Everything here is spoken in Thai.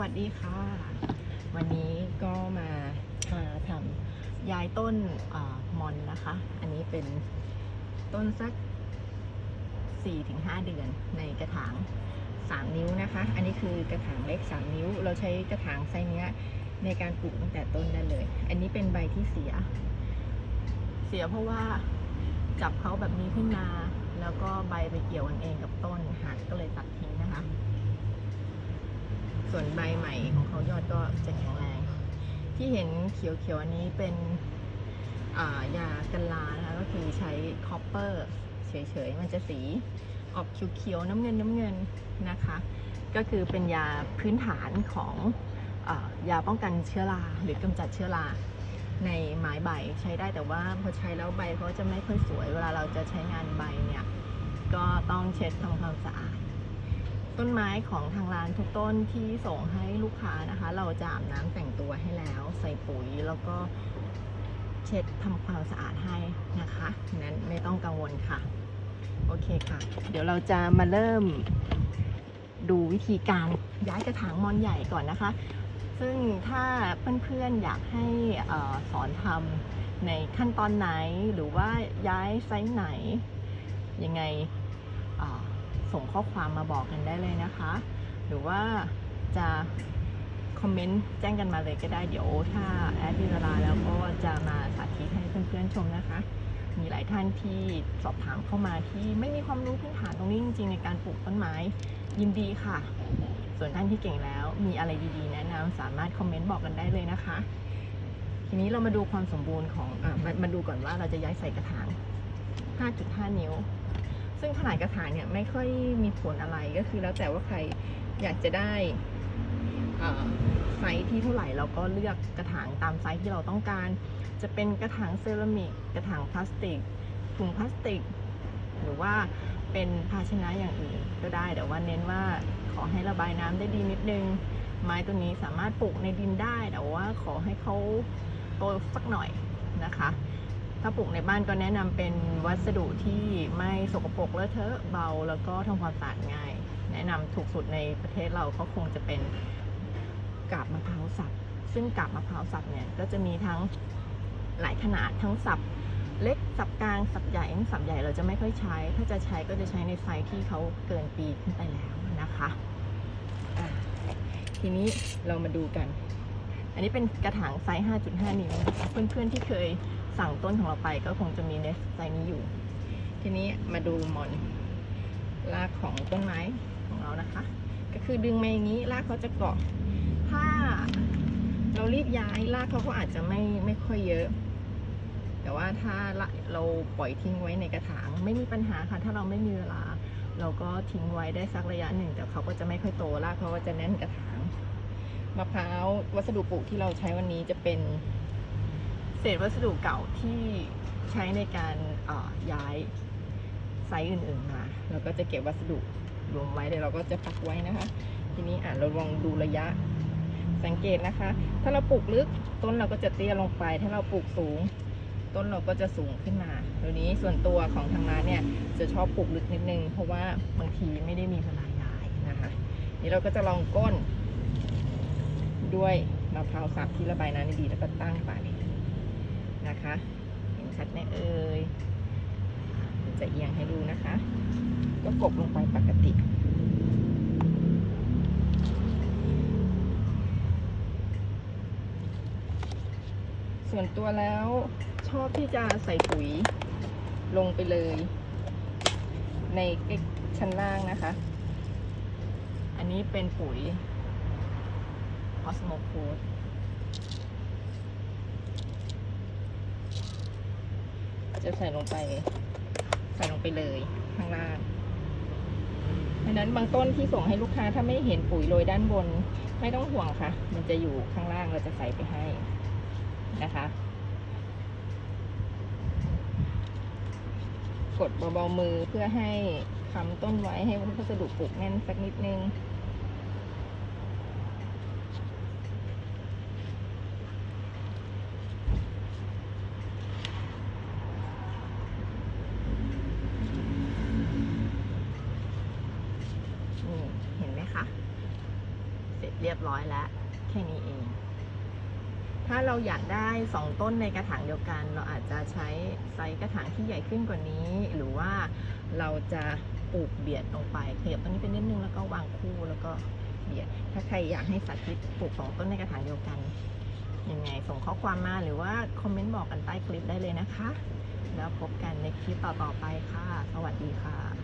วัสดีค่ะ วันนี้ก็มาทำย้ายต้นอมอนนะคะ อันนี้เป็นต้นสัก 4-5 เดือนในกระถาง 3 นิ้วนะคะ อันนี้คือกระถางเล็ก 3 นิ้ว เราใช้กระถางไซส์เนี้ยในการปลูกตั้งแต่ต้นได้เลย อันนี้เป็นใบที่เสีย เสียเพราะว่าจับเขาแบบนี้ขึ้นมา แล้วก็ใบไปเกี่ยวกันเองกับต้นหักก็เลยตัดทิ้ง ส่วนใบใหม่ของเขายอดก็จะแข็งแรง ที่เห็นเขียวๆอันนี้เป็นายากันลานะคะก็คือใช้คอปเปอร์เฉยๆ มันจะสีออกเขียวๆน้ำเงินน้ำเงินนะคะ ก็คือเป็นยาพื้นฐานของอายาป้องกันเชื้อราหรือกำจัดเชื้อราในไม้ใบใช้ได้แต่ว่าพอใช้แล้วใบเขาจะไม่ค่อยสวย เวลาเราจะใช้งานใบเนี่ย ก็ต้องเช็ดทำความสะอาด ต้นไม้ของทางร้านทุกต้นที่ส่งให้ลูกค้านะคะ เราจะอาบน้ำแต่งตัวให้แล้ว ใส่ปุ๋ยแล้วก็เช็ดทำความสะอาดให้นะคะนั้นไม่ต้องกังวลค่ะ โอเคค่ะ เดี๋ยวเราจะมาเริ่มดูวิธีการย้ายกระถางมอนใหญ่ก่อนนะคะ ซึ่งถ้าเพื่อนๆอยากให้อสอนทำในขั้นตอนไหนหรือว่าย้ายไซส์ไหน ยังไง ส่งข้อความมาบอกกันได้เลยนะคะ หรือว่าจะคอมเมนต์แจ้งกันมาเลยก็ได้เดี๋ยวถ้าแอดมีเวลาแล้วก็จะมาสาธิตให้เพื่อนๆชมนะคะ มีหลายท่านที่สอบถามเข้ามาที่ไม่มีความรู้พื้นฐานตรงนี้จริงๆในการปลูกต้นไม้ยินดีค่ะ ส่วนท่านที่เก่งแล้วมีอะไรดีๆ แนะนำสามารถคอมเมนต์บอกกันได้เลยนะคะ ทีนี้เรามาดูความสมบูรณ์ของอมามาดูก่อนว่าเราจะย้ายใส่กระถาง 5.5 นิ้ว ซึ่งขนาดกระถางเนี่ยไม่ค่อยมีผลอะไรก็คือแล้วแต่ว่าใครอยากจะได้ไซส์ที่เท่าไหร่เราก็เลือกกระถางตามไซส์ที่เราต้องการ จะเป็นกระถางเซรามิกกระถางพลาสติกถุงพลาสติก หรือว่าเป็นภาชนะอย่างอื่นก็ได้แต่ว่าเน้นว่าขอให้ระบายน้ำได้ดีนิดนึง ไม้ตัวนี้สามารถปลูกในดินได้ แต่ว่าขอให้เขาโตสักหน่อยนะคะ ถ้าปลูกในบ้านก็แนะนำเป็นวัสดุที่ไม่สกปรกเลอะเทอะเบา แล้วก็ทำความสะอาดง่าย แนะนำถูกสุดในประเทศเราก็คงจะเป็นกาบมะพร้าวสับซึ่งกาบมะพร้าวสับเนี่ยก็จะมีทั้งหลายขนาดทั้งสับเล็กสับกลางสับใหญ่สับใหญ่เราจะไม่ค่อยใช้ ถ้าจะใช้ก็จะใช้ในไซส์ที่เขาเกินปีขึ้นไปแล้วนะคะะทีนี้เรามาดูกัน อันนี้เป็นกระถางไซส์ 5.5 นิ้ว เพื่อนๆที่เคย สั่งต้นของเราไปก็คงจะมีในไซนี้อยู่ ทีนี้มาดูหมอนรากของต้นไม้ของเรานะคะ ก็คือดึงมาอย่างนี้รากเขาจะเกาะ ถ้าเรารีบย้ายรากเขาก็อาจจะไม่ไม่ค่อยเยอะ แต่ว่าถ้าเราปล่อยทิ้งไว้ในกระถางไม่มีปัญหาค่ะ ถ้าเราไม่มีเวลา เราก็ทิ้งไว้ได้สักระยะหนึ่งแต่เขาก็จะไม่ค่อยโตรากเขาก็จะแน่นกระถางมะพร้าววัสดุปลูกที่เราใช้วันนี้จะเป็น เศษวัสดุเก่าที่ใช้ในการย้ายไซส์อื่นๆมาเราก็จะเก็บวัสดุรวมไว้เดี๋ยวเราก็จะปักไว้นะคะ ทีนี้อะเราลองดูระยะสังเกตนะคะ ถ้าเราปลูกลึกต้นเราก็จะเตี้ยลงไป ถ้าเราปลูกสูง ต้นเราก็จะสูงขึ้นมาเดี๋ยวนี้ส่วนตัวของทางร้านเนี่ยจะชอบปลูกลึกนิดนึง เพราะว่าบางทีไม่ได้มีเวลาย้ายนะคะนี่เราก็จะลองก้น ด้วยมะพร้าวสับที่ระบายน้ำด้ดีแล้วก็ตั้งไป นะคะ เห็นชัดไหมเอ่ยจะเอียงให้ดูนะคะ ก็กบลงไปปกติ ส่วนตัวแล้วชอบที่จะใส่ปุ๋ยลงไปเลย ในชั้นล่างนะคะ อันนี้เป็นปุ๋ย Osmo c o d จะใส่ลงไป ใส่ลงไปเลยข้างล่างดังนั้นบางต้นที่ส่งให้ลูกค้าถ้าไม่เห็นปุ๋ยโรยด้านบน ไม่ต้องห่วงค่ะ มันจะอยู่ข้างล่างเราจะใส่ไปให้นะคะ กดเบาๆมือเพื่อให้ค้ำต้นไว้ให้วัสดุปลูกแน่นสักนิดนึง นี่เห็นไห มคะ เสร็จเรียบร้อยแล้ว แค่นี้เอง ถ้าเราอยากได้สองต้นในกระถางเดียวกัน เราอาจจะใช้ไซส์กระถางที่ใหญ่ขึ้นกว่านี้ หรือว่าเราจะปลูกเบียดลงไปเขยบตรงนี้เป็นนิดนึงแล้วก็วางคู่แล้วก็เบียด ถ้าใครอยากให้สาธิตปลูกสองต้นในกระถางเดียวกันยังไงส่งข้อความมาหรือว่าคอมเมนต์บอกกันใต้คลิปได้เลยนะคะ แล้วพบกันในคลิปต่อๆไปค่ะ สวัสดีค่ะ